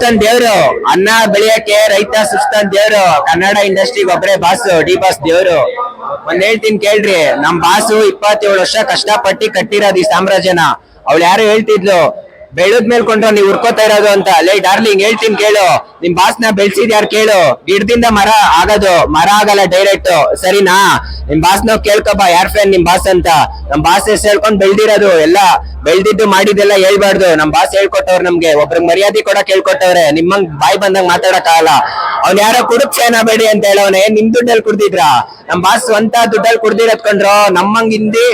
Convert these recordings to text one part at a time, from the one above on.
ಸುಸ್ತನ್ ದೇವ್ರು. ಅನ್ನ ಬೆಳೆಯಕ್ಕೆ ರೈತ ಸುಸ್ತನ್ ದೇವ್ರು. ಕನ್ನಡ ಇಂಡಸ್ಟ್ರಿಗೆ ಒಬ್ಬರೇ ಬಾಸ್, ಡಿ ಬಾಸ್ ದೇವ್ರು. ಒಂದ್ ಹೇಳ್ತೀನಿ ಕೇಳ್ರಿ, ನಮ್ ಬಾಸು ಇಪ್ಪತ್ತೇಳು ವರ್ಷ ಕಷ್ಟಪಟ್ಟಿ ಕಟ್ಟಿರೋದು ಈ ಸಾಮ್ರಾಜ್ಯನ. ಅವ್ಳು ಯಾರು ಹೇಳ್ತಿದ್ಲು ಬೆಳದ್ ಮೇಲೆ ಕೊಂಡ್ರ ನೀವ್ ಉರ್ಕೋತಾ ಇರೋದು ಅಂತ. ಲೇ, ಡಾರ್ಲಿಂಗ್ ಹೇಳ್ತೀನಿ ಕೇಳು. ನಿಮ್ ಬಾಸ್ನ ಬೆಳ್ಸಿದ್ ಯಾರು ಕೇಳು? ಗಿಡದಿಂದ ಮರ ಆಗೋದು. ಮರ ಆಗಲ್ಲ ಡೈರೆಕ್ಟ್ ಸರಿನಾ? ನಿಮ್ ಬಾಸ್ನ ಕೇಳ್ಕೊಬಾ, ಯಾರ್ ಫ್ಯಾನ್ ನಿಮ್ ಬಾಸ್ ಅಂತ. ನಮ್ ಬಾಸ್ ಹೆಸರು ಹೇಳ್ಕೊಂಡ್ ಬೆಳ್ದಿರೋದು? ಎಲ್ಲ ಬೆಳ್ದಿದ್ದು ಮಾಡಿದೆಲ್ಲ ಹೇಳ್ಬಾರ್ದು. ನಮ್ ಬಾಸ್ ಹೇಳ್ಕೊಟ್ಟವ್ರ ನಮ್ಗೆ. ಒಬ್ರಿಗೆ ಮರ್ಯಾದೆ ಕೂಡ ಕೇಳ್ಕೊಟ್ಟವ್ರೆ ನಿಮ್ಮಂಗ್ ಬಾಯ್ ಬಂದಂಗ್ ಮಾತಾಡಕ್ ಆಗಲ್ಲ. ಅವ್ನ್ ಯಾರೋ ಕುಡುಕ್ ಬೇಡಿ ಅಂತ ಹೇಳವನೆ. ನಿಮ್ ದುಡ್ಡಲ್ಲಿ ಕುಡ್ದಿದ್ರ? ನಮ್ ಬಾಸ್ ಸ್ವಂತ ದುಡ್ಡಲ್ಲಿ ಕುಡ್ದಿರತ್ ಕೊಂಡ್ರು. ನಮ್ಮಂಗ್ ಹಿಂದಿ,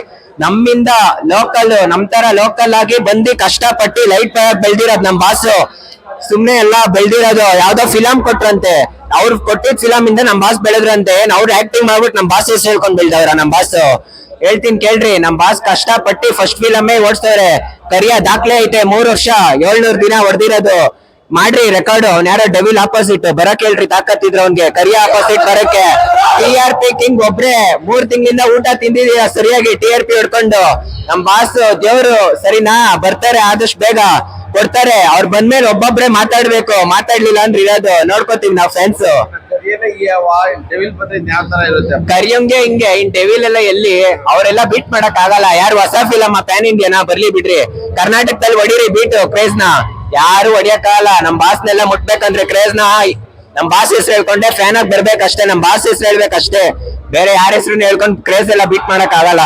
ನಮ್ಮಿಂದ ಲೋಕಲ್ ನಮ್ ತರ ಲೋಕಲ್ ಆಗಿ ಬಂದು ಕಷ್ಟಪಟ್ಟು ಲೈಟ್ ಬೆಳ್ದಿರೋದ್ ನಮ್ ಬಾಸು ಸುಮ್ನೆ ಎಲ್ಲ ಬೆಳ್ದಿರೋದು. ಯಾವ್ದೋ ಫಿಲಂ ಕೊಟ್ರಂತೆ. ಅವ್ರು ಕೊಟ್ಟಿದ್ ಫಿಲಂ ಇಂದ ನಮ್ ಬಾಸ್ ಬೆಳೆದ್ರಂತೆ. ಅವ್ರು ಆಕ್ಟಿಂಗ್ ಮಾಡ್ಬಿಟ್ಟು ನಮ್ ಬಾಸ್ ಹೆಸರು ಹೇಳ್ಕೊಂಡ್ ಬೆಳ್ದವ್ರ ನಮ್ ಬಾಸ್ ಹೇಳ್ತೀನಿ ಕೇಳ್ರಿ, ನಮ್ ಬಾಸ್ ಕಷ್ಟಪಟ್ಟು ಫಸ್ಟ್ ಫಿಲಮ್ಮೇ ಓಡಿಸ್ತವ್ರೆ ಕರಿಯ ದಾಖಲೆ ಐತೆ ಮೂರ್ ವರ್ಷ. ಏಳ್ನೂರ್ ದಿನ ಹೊಡೆದಿರೋದು. ಮಾಡ್ರಿ ರೆಕಾರ್ಡ್ ಅವ್ನ ಯಾರೋ ಡೆವಿಲ್ ಆಪೋಸಿಟ್ ಬರಕ್ ಹೇಳ್ರಿ ತಾಕತ್ತಿದ್ರು ಅವ್ನ್ಗೆ. ಕರಿಯ ಆಪೋಸಿಟ್ ಬರಕ್ಕೆ. ಟಿ ಆರ್ ಪಿ ಕಿಂಗ್ ಒಬ್ರೆ ಮೂರ್ ತಿಂಗಳಿಂದ ಊಟ ತಿಂದಿದೀಯ ಸರಿಯಾಗಿ ಟಿ ಆರ್ ಪಿ ಹಿಡ್ಕೊಂಡು. ನಮ್ ಬಾಸ್ ದೇವ್ರು ಸರಿನಾ? ಬರ್ತಾರೆ ಆದಷ್ಟು ಬೇಗ. ಕೊಡ್ತಾರೆ. ಅವ್ರು ಬಂದ್ಮೇಲೆ ಒಬ್ಬೊಬ್ರೆ ಮಾತಾಡ್ಬೇಕು. ಮಾತಾಡ್ಲಿಲ್ಲ ಅಂದ್ರೆ ಇರೋದು. ನೋಡ್ಕೋತೀವಿ ನಾವ್ ಫ್ರೆಂಡ್ಸ್ ಕರಿಯಂಗೆ ಹಿಂಗೆ ಇನ್ ಡೆವಿಲ್ ಎಲ್ಲ ಎಲ್ಲಿ? ಅವರೆಲ್ಲ ಬೀಟ್ ಮಾಡಕ್ ಆಗಲ್ಲ. ಯಾರು ಹೊಸ ಫಿಲಮ್ ಪ್ಯಾನ್ ಇಂಡಿಯಾನ ಬರ್ಲಿ ಬಿಡ್ರಿ. ಕರ್ನಾಟಕದಲ್ಲಿ ಒಡೀರಿ ಬೀಟ್ ಕ್ರೇಜ್ನ. ಯಾರು ಹೊಡಿಯಕ್ಕಾಗಲ್ಲ ನಮ್ ಬಾಸ್ನೆಲ್ಲ ಮುಟ್ಬೇಕಂದ್ರೆ ಕ್ರೇಜ್ನ ನಮ್ ಬಾಸ್ ಹೆಸರು ಹೇಳ್ಕೊಂಡೆ ಫ್ಯಾನ್ ಆಗಿ ಬರ್ಬೇಕಷ್ಟೇ, ನಮ್ ಬಾಸ್ ಹೆಸರು ಹೇಳ್ಬೇಕಷ್ಟೇ. ಬೇರೆ ಯಾರ ಹೆಸರು ಹೇಳ್ಕೊಂಡು ಕ್ರೇಜ್ ಎಲ್ಲ ಬೀಟ್ ಮಾಡಕ್ ಆಗಲ್ಲ